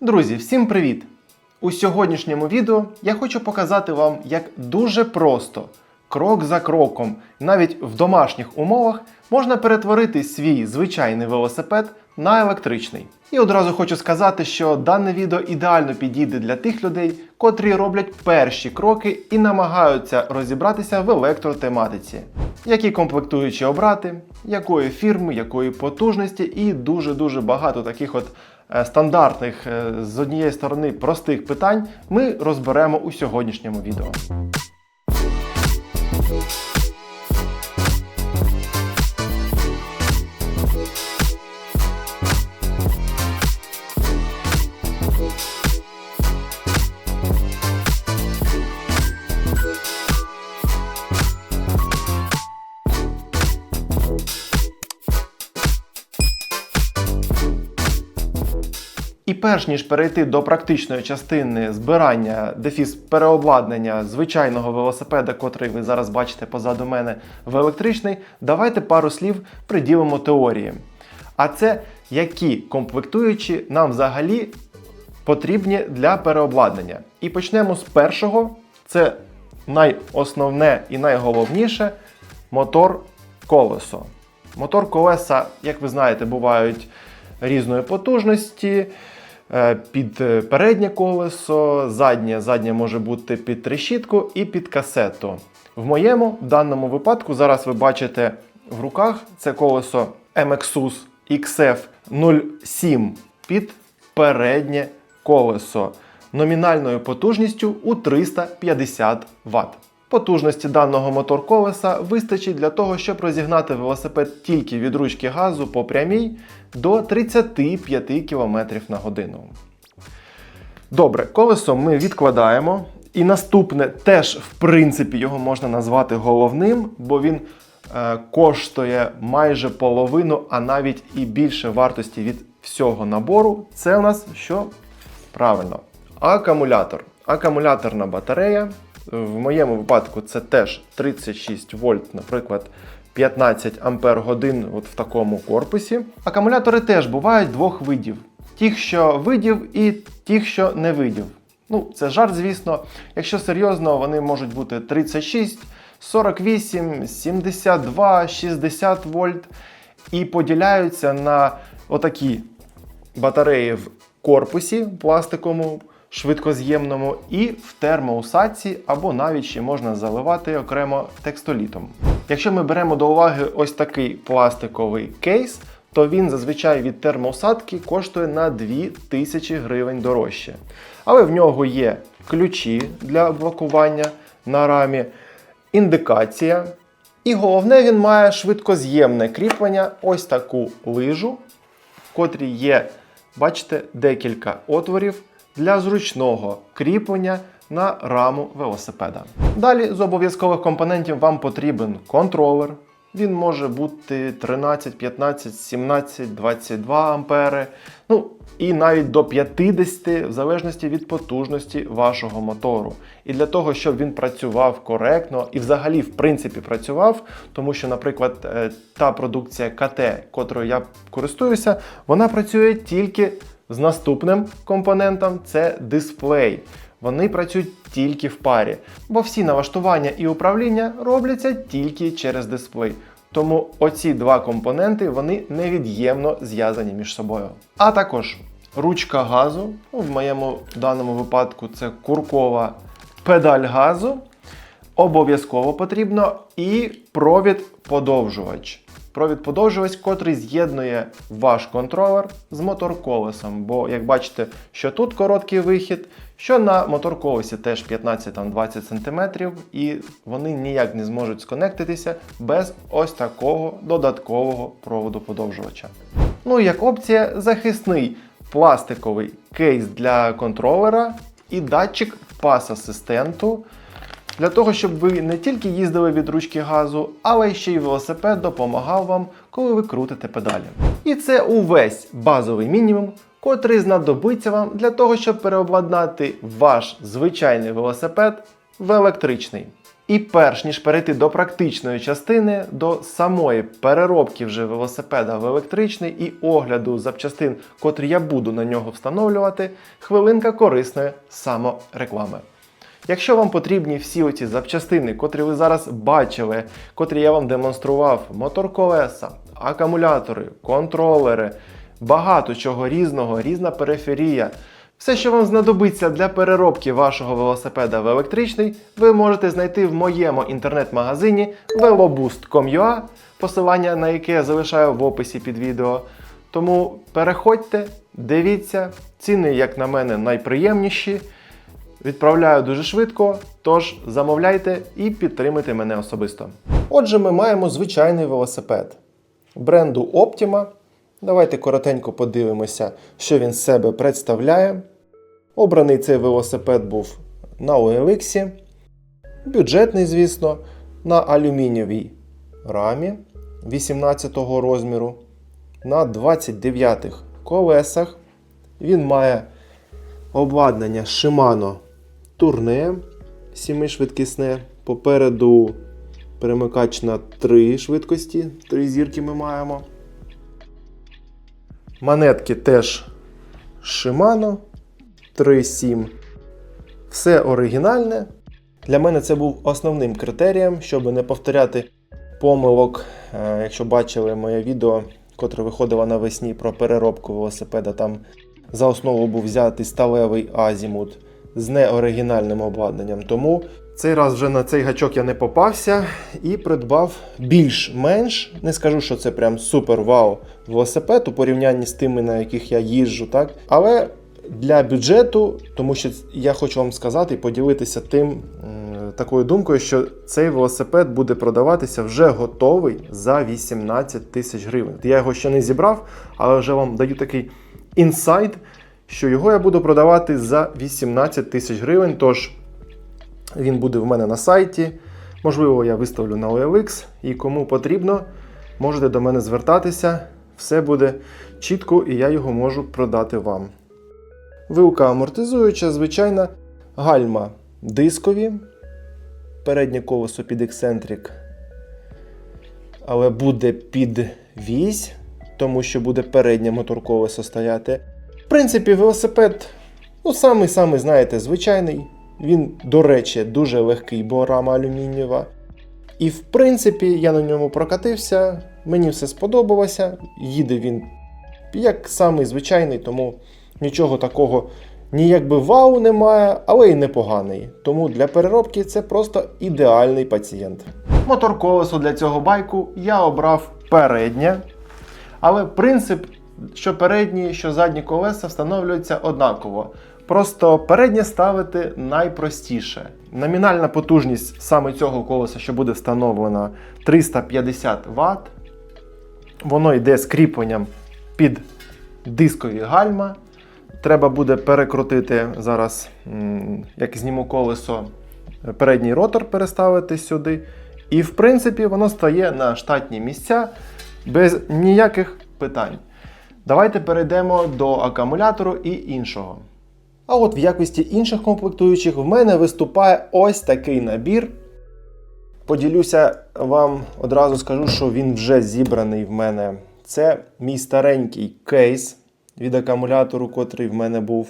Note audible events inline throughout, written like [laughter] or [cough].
Друзі, всім привіт! У сьогоднішньому відео я хочу показати вам, як дуже просто, крок за кроком, навіть в домашніх умовах, можна перетворити свій звичайний велосипед на електричний. І одразу хочу сказати, що дане відео ідеально підійде для тих людей, котрі роблять перші кроки і намагаються розібратися в електротематиці. Які комплектуючі обрати, якої фірми, якої потужності, і дуже-дуже багато таких от стандартних е, з однієї сторони простих питань ми розберемо у сьогоднішньому відео. Перш ніж перейти до практичної частини збирання дефіс переобладнання звичайного велосипеда, котрий ви зараз бачите позаду мене в електричний, давайте пару слів приділимо теорії. А це які комплектуючі нам взагалі потрібні для переобладнання. І почнемо з першого. Це найосновне і найголовніше мотор колесо. Мотор колеса, як ви знаєте, бувають різної потужності. Е, Під е, переднє колесо, заднє, заднє може бути під трещітку і під касету. В моєму даному випадку, зараз ви бачите в руках це колесо MXUS XF07 під переднє колесо номінальною потужністю у 350 Вт. Потужності даного мотор колеса вистачить для того, щоб розігнати велосипед тільки від ручки газу по прямій до 35 км на годину. Добре, колесо ми відкладаємо. І наступне теж, в принципі, його можна назвати головним, бо він е, коштує майже половину, а навіть і більше вартості від всього набору. Це у нас що? Правильно, акумулятор. Акумуляторна батарея. В моєму випадку це теж 36 вольт, наприклад, 15 ампер годин от в такому корпусі. Акумулятори теж бувають двох видів: тих, що видів, і тих, що не видів. Ну, це жарт, звісно. Якщо серйозно, вони можуть бути 36, 48, 72, 60 вольт і поділяються на отакі батареї в корпусі пластиковому, швидкоз'ємному і в термоусадці, або навіть ще можна заливати окремо текстолітом. Якщо ми беремо до уваги ось такий пластиковий кейс, то він зазвичай від термоусадки коштує на 2000 гривень дорожче. Але в нього є ключі для блокування на рамі, індикація. І головне, він має швидкоз'ємне кріплення, ось таку лижу, в котрій є, бачите, декілька отворів для зручного кріплення на раму велосипеда. Далі з обов'язкових компонентів вам потрібен контролер. Він може бути 13, 15, 17, 22 ампери. Ну і навіть до 50, в залежності від потужності вашого мотору. І для того, щоб він працював коректно і взагалі, в принципі, працював, тому що, наприклад, е, та продукція КТ, котрою я користуюся, вона працює тільки з наступним компонентом це дисплей. Вони працюють тільки в парі, бо всі налаштування і управління робляться тільки через дисплей. Тому оці два компоненти вони невід'ємно зв'язані між собою. А також ручка газу, ну, в моєму даному випадку це куркова педаль газу. Обов'язково потрібно і провід-подовжувач. Провід-подовжувач, котрий з'єднує ваш контролер з мотор-колесом. Бо, як бачите, що тут короткий вихід, що на мотор-колесі теж 15-20 см, і вони ніяк не зможуть сконектитися без ось такого додаткового проводу-подовжувача. Ну і як опція, захисний пластиковий кейс для контролера і датчик пас-асистенту. Для того, щоб ви не тільки їздили від ручки газу, але ще й велосипед допомагав вам, коли ви крутите педалі. І це увесь базовий мінімум, котрий знадобиться вам для того, щоб переобладнати ваш звичайний велосипед в електричний. І перш ніж перейти до практичної частини, до самої переробки вже велосипеда в електричний і огляду запчастин, котрі я буду на нього встановлювати, хвилинка корисної самореклами. Якщо вам потрібні всі оці запчастини, котрі ви зараз бачили, котрі я вам демонстрував, мотор колеса, акумулятори, контролери, багато чого різного, різна периферія. Все, що вам знадобиться для переробки вашого велосипеда в електричний, ви можете знайти в моєму інтернет-магазині veloboost.com.ua, посилання на яке я залишаю в описі під відео. Тому переходьте, дивіться, ціни, як на мене, найприємніші. Відправляю дуже швидко, тож замовляйте і підтримуйте мене особисто. Отже, ми маємо звичайний велосипед бренду Optima. Давайте коротенько подивимося, що він з себе представляє. Обраний цей велосипед був на OLX, бюджетний, звісно, на алюмінієвій рамі 18 розміру, на 29 колесах. Він має обладнання Shimano Tourne 7-швидкісне. Попереду перемикач на 3 швидкості, 3 зірки ми маємо. Монетки теж Shimano 3.7. Все оригінальне. Для мене це був основним критерієм, щоб не повторяти помилок. Е, Якщо бачили моє відео, котре виходило навесні про переробку велосипеда, там за основу був взятий сталевий азімут з неоригінальним обладнанням. Тому цей раз вже на цей гачок я не попався і придбав більш-менш. Не скажу, що це прям супер вау велосипед у порівнянні з тими, на яких я їжджу, так? Але для бюджету, тому що я хочу вам сказати і поділитися тим такою думкою, що цей велосипед буде продаватися вже готовий за 18 тисяч гривень. Я його ще не зібрав, але вже вам даю такий інсайт, що його я буду продавати за 18 тисяч гривень. Тож він буде в мене на сайті. Можливо, я виставлю на OLX, і кому потрібно, можете до мене звертатися. Все буде чітко, і я його можу продати вам. Вилка амортизуюча, звичайна, гальма дискові. Переднє колесо під ексцентрик, але буде під вісь, тому що буде переднє моторколесо стояти. В принципі, велосипед, ну, самий-самий, знаєте, звичайний. Він, до речі, дуже легкий, бо рама алюмінієва. І в принципі, я на ньому прокатився, мені все сподобалося. Їде він як самий звичайний, тому нічого такого ніякби вау немає, але й непоганий. Тому для переробки це просто ідеальний пацієнт. Мотор колесо для цього байку я обрав переднє, але принцип, що передні, що задні колеса встановлюються однаково. Просто переднє ставити найпростіше. Номінальна потужність саме цього колеса, що буде встановлена 350 Вт. Воно йде з кріпленням під дискові гальма. Треба буде перекрутити зараз, як зніму колесо, передній ротор переставити сюди. І, в принципі, воно стає на штатні місця без ніяких питань. Давайте перейдемо до акумулятору і іншого. А от в якості інших комплектуючих в мене виступає ось такий набір. Поділюся вам одразу скажу, що він вже зібраний в мене. Це мій старенький кейс від акумулятору, котрий в мене був.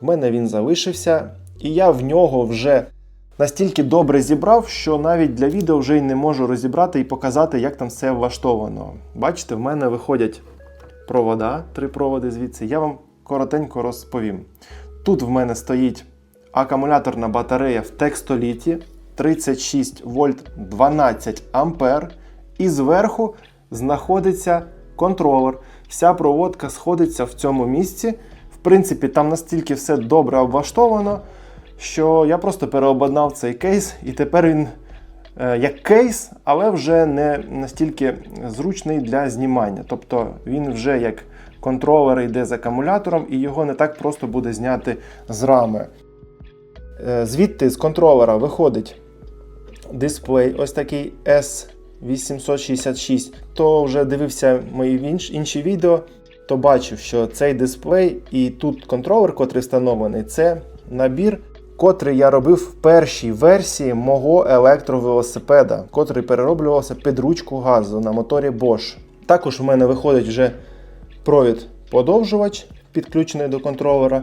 В мене він залишився, і я в нього вже настільки добре зібрав, що навіть для відео вже й не можу розібрати і показати, як там все влаштовано. Бачите, в мене виходять провода, три проводи звідси. Я вам коротенько розповім. Тут в мене стоїть акумуляторна батарея в текстоліті 36 вольт 12 ампер. І зверху знаходиться контролер. Вся проводка сходиться в цьому місці. В принципі, там настільки все добре облаштовано, що я просто переобладнав цей кейс, і тепер він як кейс, але вже не настільки зручний для знімання. Тобто він вже як контролер йде з акумулятором, і його не так просто буде зняти з рами. Е, Звідти з контролера виходить дисплей, ось такий S866. Хто вже дивився мої інш- інші відео, то бачив, що цей дисплей і тут контролер, котрий встановлений, це набір котрий я робив в першій версії мого електровелосипеда, котрий перероблювався під ручку газу на моторі Bosch. Також в мене виходить вже провід подовжувач, підключений до контролера.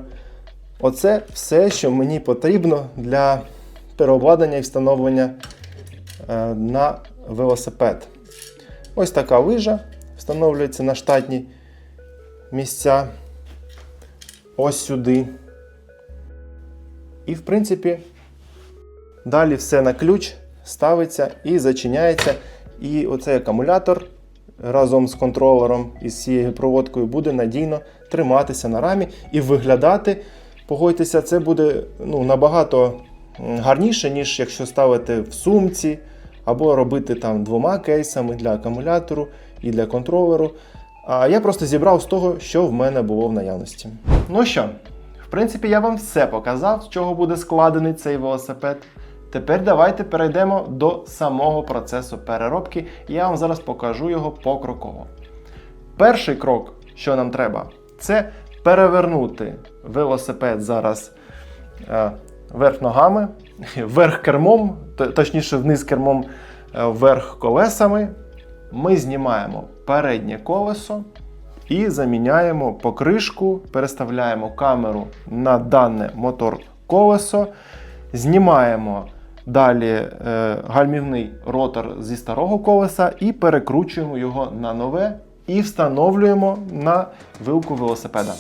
Оце все, що мені потрібно для переобладнання і встановлення е, на велосипед. Ось така лижа встановлюється на штатні місця. Ось сюди. І, в принципі, далі все на ключ ставиться і зачиняється. І оцей акумулятор разом з контролером і з цією проводкою буде надійно триматися на рамі і виглядати. Погодьтеся, це буде ну, набагато гарніше, ніж якщо ставити в сумці, або робити там двома кейсами для акумулятору і для контролеру. А я просто зібрав з того, що в мене було в наявності. Ну що, принципі, я вам все показав, з чого буде складений цей велосипед. Тепер давайте перейдемо до самого процесу переробки, і я вам зараз покажу його покроково. Перший крок, що нам треба, це перевернути велосипед зараз е, вверх ногами, [laughs] вверх кермом, точніше вниз кермом, е, вверх колесами. Ми знімаємо переднє колесо і заміняємо покришку, переставляємо камеру на дане мотор колесо, знімаємо далі е, гальмівний ротор зі старого колеса і перекручуємо його на нове і встановлюємо на вилку велосипеда.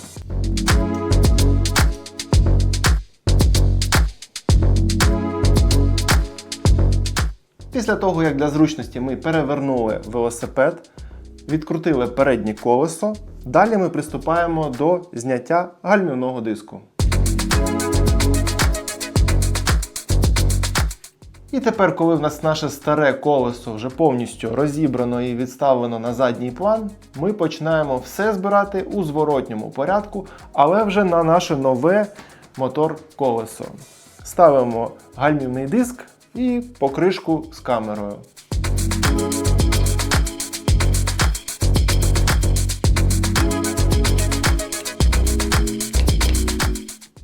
Після того, як для зручності ми перевернули велосипед, відкрутили переднє колесо, далі ми приступаємо до зняття гальмівного диску. І тепер, коли в нас наше старе колесо вже повністю розібрано і відставлено на задній план, ми починаємо все збирати у зворотньому порядку, але вже на наше нове мотор колесо. Ставимо гальмівний диск і покришку з камерою.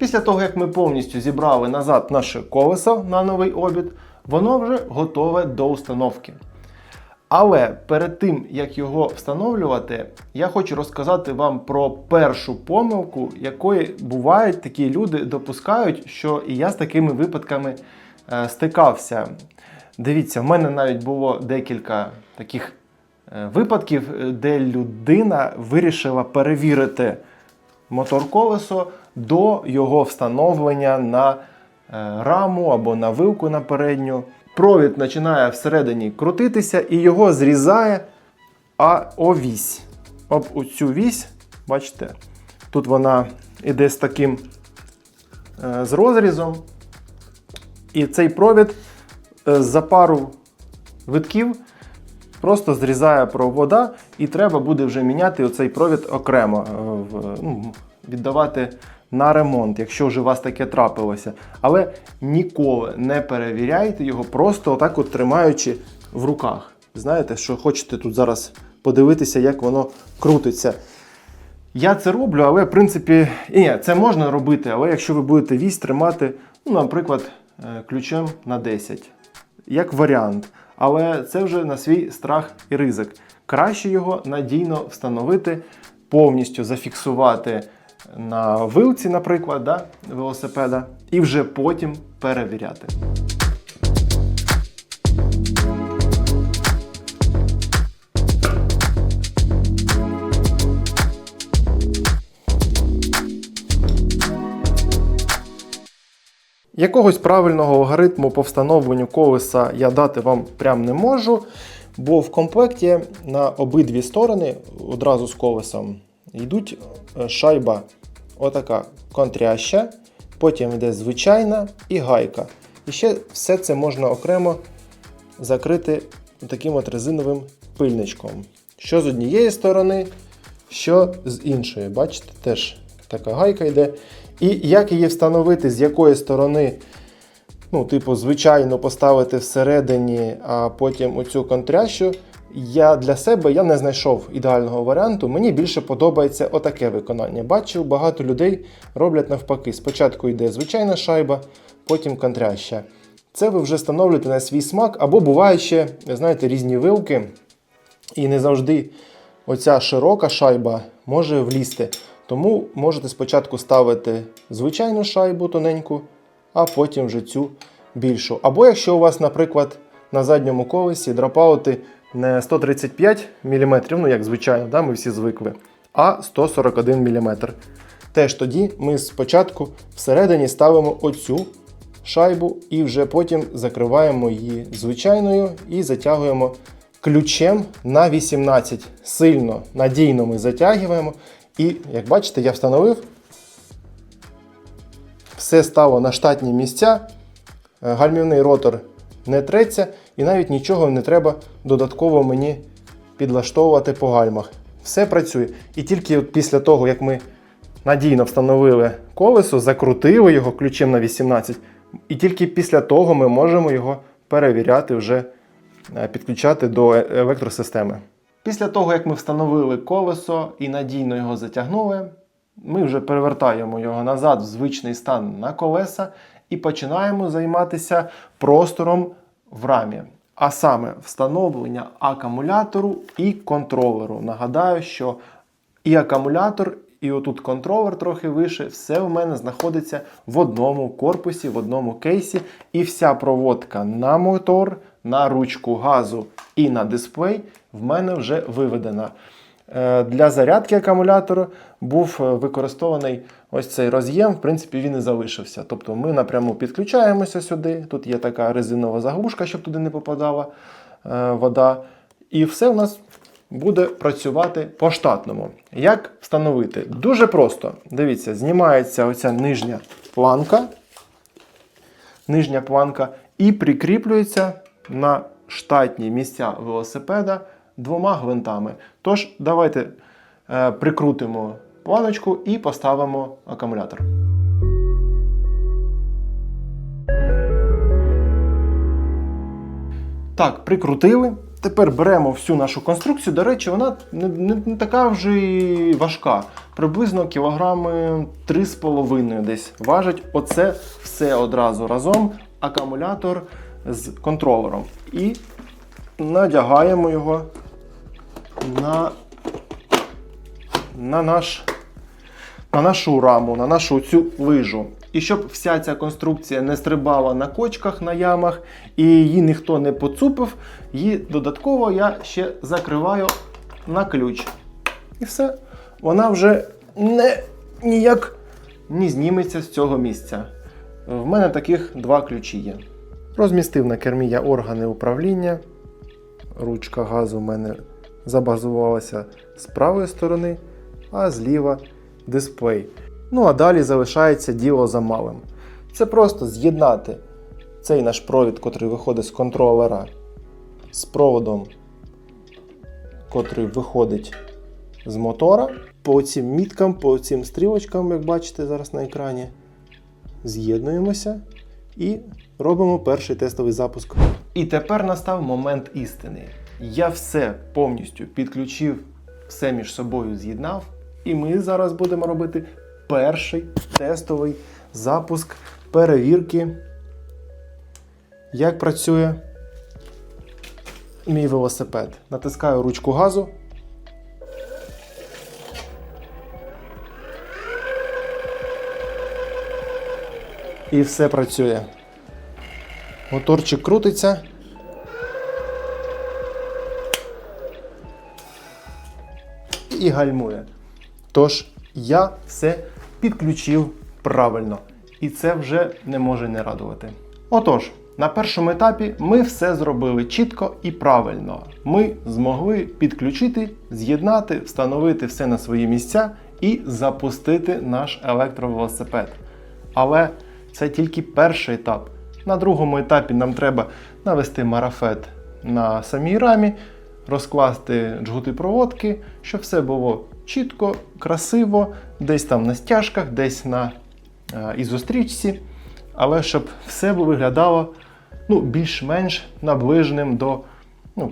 Після того, як ми повністю зібрали назад наше колесо на новий обід, воно вже готове до установки. Але перед тим, як його встановлювати, я хочу розказати вам про першу помилку, якої бувають такі люди допускають, що і я з такими випадками е, стикався. Дивіться, в мене навіть було декілька таких е, випадків, е, де людина вирішила перевірити мотор колесо до його встановлення на е, раму або на вилку на передню. Провід починає всередині крутитися і його зрізає а овісь. Об оцю вісь, бачите, тут вона іде з таким е, з розрізом. І цей провід е, за пару витків просто зрізає провода, і треба буде вже міняти оцей провід окремо, ну, віддавати на ремонт, якщо вже у вас таке трапилося. Але ніколи не перевіряйте його, просто отак от тримаючи в руках. Знаєте, що хочете тут зараз подивитися, як воно крутиться. Я це роблю, але в принципі, і ні, це можна робити, але якщо ви будете вісь тримати, ну, наприклад, е, ключем на 10, як варіант. Але це вже на свій страх і ризик. Краще його надійно встановити, повністю зафіксувати на вилці, наприклад, да, велосипеда, і вже потім перевіряти. Якогось правильного алгоритму по встановленню колеса я дати вам прям не можу, бо в комплекті на обидві сторони одразу з колесом йдуть е, шайба отака контряща, потім йде звичайна і гайка. І ще все це можна окремо закрити таким от резиновим пильничком. Що з однієї сторони, що з іншої. Бачите, теж така гайка йде. І як її встановити, з якої сторони, ну, типу, звичайно, поставити всередині, а потім оцю контрящу Я для себе я не знайшов ідеального варіанту. Мені більше подобається отаке виконання. Бачив, багато людей роблять навпаки. Спочатку йде звичайна шайба, потім контряща. Це ви вже встановлюєте на свій смак, або буває ще, знаєте, різні вилки, і не завжди оця широка шайба може влізти. Тому можете спочатку ставити звичайну шайбу тоненьку, а потім вже цю більшу. Або якщо у вас, наприклад, на задньому колесі драпаути не 135 мм, ну як звичайно, да, ми всі звикли, а 141 мм. Теж тоді ми спочатку всередині ставимо оцю шайбу і вже потім закриваємо її звичайною і затягуємо ключем на 18. Сильно надійно ми затягуємо. І, як бачите, я встановив. Все стало на штатні місця. Е, Гальмівний ротор не треться, і навіть нічого не треба додатково мені підлаштовувати по гальмах. Все працює. І тільки от після того, як ми надійно встановили колесо, закрутили його ключем на 18, і тільки після того ми можемо його перевіряти, вже е, підключати до е- електросистеми. Після того, як ми встановили колесо і надійно його затягнули, ми вже перевертаємо його назад в звичний стан на колеса і починаємо займатися простором в рамі. А саме встановлення акумулятору і контролеру. Нагадаю, що і акумулятор, і отут контролер трохи вище, все в мене знаходиться в одному корпусі, в одному кейсі. І вся проводка на мотор, на ручку газу і на дисплей в мене вже виведена. Е, Для зарядки акумулятора був е, використований ось цей роз'єм, в принципі, він і залишився. Тобто ми напряму підключаємося сюди. Тут є така резинова заглушка, щоб туди не попадала е, вода. І все у нас буде працювати по штатному. Як встановити? Дуже просто. Дивіться, знімається оця нижня планка. Нижня планка і прикріплюється на штатні місця велосипеда двома гвинтами. Тож, давайте е, прикрутимо планочку і поставимо акумулятор. Так, прикрутили. Тепер беремо всю нашу конструкцію. До речі, вона не, не, не така вже й важка. Приблизно кілограми 3,5 десь важить. Оце все одразу разом. Акумулятор з контролером. І надягаємо його на, на, наш, на нашу раму, на нашу цю лижу. І щоб вся ця конструкція не стрибала на кочках, на ямах, і її ніхто не поцупив, її додатково я ще закриваю на ключ. І все. Вона вже не, ніяк не зніметься з цього місця. В мене таких два ключі є. Розмістив на кермі я органи управління. Ручка газу в мене забазувалася з правої сторони, а зліва дисплей. Ну а далі залишається діло за малим. Це просто з'єднати цей наш провід, котрий виходить з контролера, з проводом, котрий виходить з мотора. По цим міткам, по цим стрілочкам, як бачите зараз на екрані, з'єднуємося і робимо перший тестовий запуск. І тепер настав момент істини. Я все повністю підключив, все між собою з'єднав, і ми зараз будемо робити перший тестовий запуск перевірки, як працює мій велосипед. Натискаю ручку газу. І все працює. Моторчик крутиться. І гальмує. Тож я все підключив правильно. І це вже не може не радувати. Отож, на першому етапі ми все зробили чітко і правильно. Ми змогли підключити, з'єднати, встановити все на свої місця і запустити наш електровелосипед. Але це тільки перший етап. На другому етапі нам треба навести марафет на самій рамі, розкласти джгути проводки, щоб все було чітко, красиво, десь там на стяжках, десь на е, ізострічці, але щоб все виглядало ну, більш-менш наближеним до ну,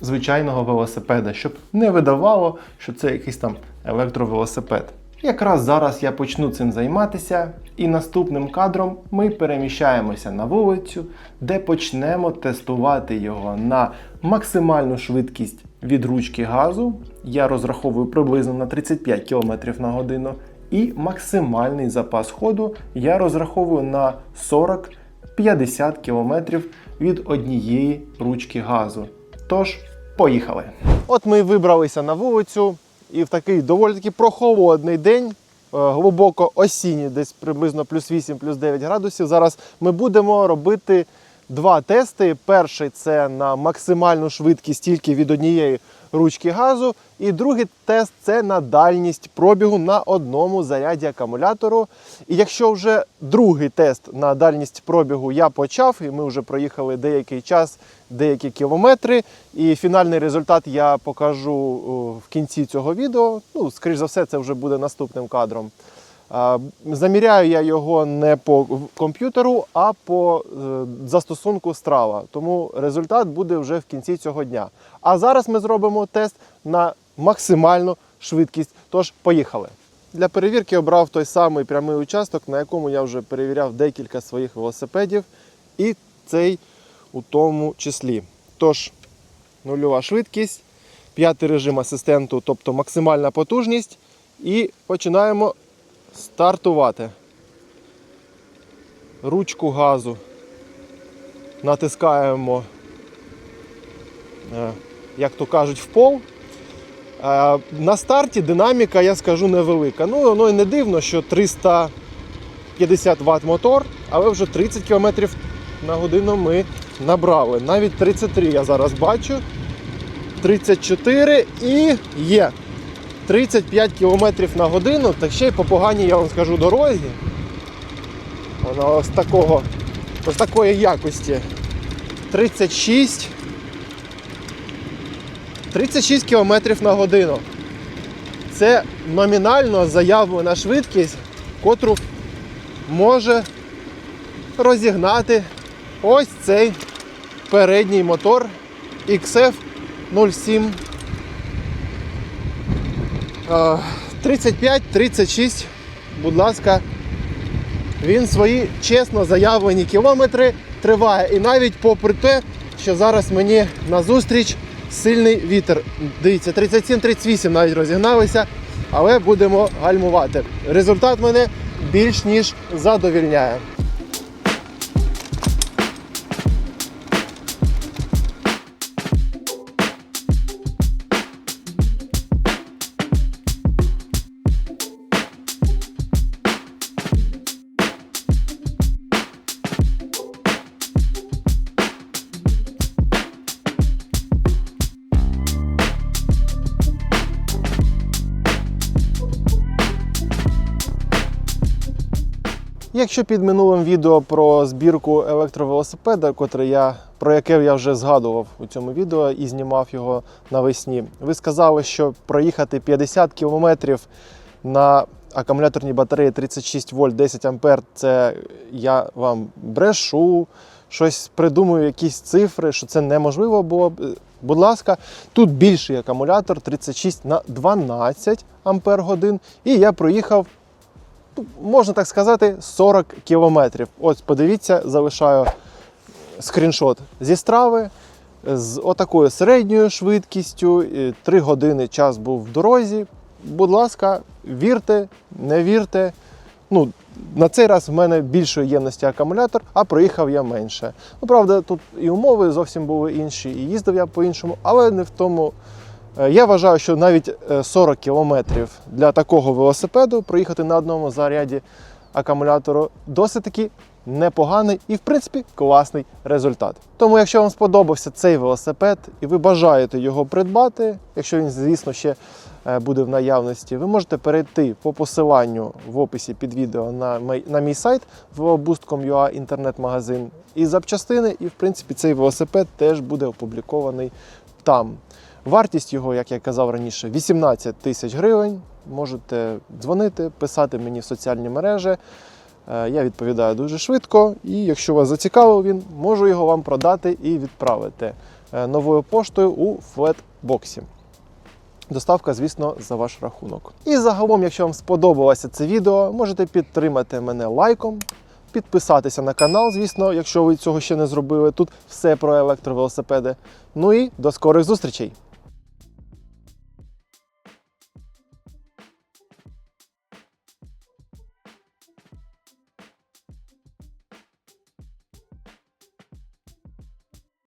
звичайного велосипеда, щоб не видавало, що це якийсь там електровелосипед. Якраз зараз я почну цим займатися, і наступним кадром ми переміщаємося на вулицю, де почнемо тестувати його на максимальну швидкість від ручки газу. Я розраховую приблизно на 35 км на годину. І максимальний запас ходу я розраховую на 40-50 км від однієї ручки газу. Тож, поїхали. От ми вибралися на вулицю, і в такий доволі таки прохолодний день, е, глибоко осінній, десь приблизно плюс 8, плюс 9 градусів. Зараз ми будемо робити два тести. Перший це на максимальну швидкість тільки від однієї ручки газу. І другий тест це на дальність пробігу на одному заряді акумулятору. І якщо вже другий тест на дальність пробігу я почав, і ми вже проїхали деякий час, деякі кілометри, і фінальний результат я покажу в кінці цього відео. Ну, скоріш за все, це вже буде наступним кадром. Заміряю я його не по комп'ютеру, а по е, застосунку Strava. Тому результат буде вже в кінці цього дня. А зараз ми зробимо тест на максимальну швидкість. Тож, поїхали. Для перевірки обрав той самий прямий участок, на якому я вже перевіряв декілька своїх велосипедів, і цей у тому числі. Тож, нульова швидкість, п'ятий режим асистенту, тобто максимальна потужність. І починаємо стартувати. Ручку газу натискаємо, е, як то кажуть, в пол. Е, На старті динаміка, я скажу, невелика. Ну, воно і не дивно, що 350 Вт мотор, але вже 30 км на годину ми набрали. Навіть 33 я зараз бачу. 34 і є. 35 км на годину, та ще й по поганій, я вам скажу, дорозі. Вона ось такого, ось такої якості. 36. 36 км на годину. Це номінально заявлена швидкість, котру може розігнати ось цей передній мотор XF07 35-36, будь ласка, він свої чесно заявлені кілометри триває. І навіть попри те, що зараз мені назустріч сильний вітер. Дивіться, 37-38 навіть розігналися, але будемо гальмувати. Результат мене більш ніж задовільняє. Якщо під минулим відео про збірку електровелосипеда, котре я, про яке я вже згадував у цьому відео і знімав його навесні, ви сказали, що проїхати 50 кілометрів на акумуляторній батареї 36 вольт 10 ампер, це я вам брешу, щось придумую, якісь цифри, що це неможливо було. Будь ласка, тут більший акумулятор 36 на 12 ампер годин, і я проїхав можна так сказати, 40 кілометрів. Ось подивіться, залишаю скріншот зі страви з отакою середньою швидкістю. 3 години час був в дорозі. Будь ласка, вірте, не вірте. Ну, на цей раз в мене більшої ємності акумулятор, а проїхав я менше. Ну, правда, тут і умови зовсім були інші, і їздив я по-іншому, але не в тому. Е, Я вважаю, що навіть е, 40 кілометрів для такого велосипеду проїхати на одному заряді акумулятору досить таки непоганий і, в принципі, класний результат. Тому, якщо вам сподобався цей велосипед і ви бажаєте його придбати, якщо він, звісно, ще е, буде в наявності, ви можете перейти по посиланню в описі під відео на мій, на мій сайт www.boost.com.ua інтернет-магазин і запчастини, і в принципі цей велосипед теж буде опублікований там. Вартість його, як я казав раніше, 18 тисяч гривень. Можете дзвонити, писати мені в соціальні мережі. Е, Я відповідаю дуже швидко, і якщо вас зацікавив він, можу його вам продати і відправити е, новою поштою у флетбоксі. Доставка, звісно, за ваш рахунок. І загалом, якщо вам сподобалося це відео, можете підтримати мене лайком, підписатися на канал, звісно, якщо ви цього ще не зробили. Тут все про електровелосипеди. Ну і до скорих зустрічей!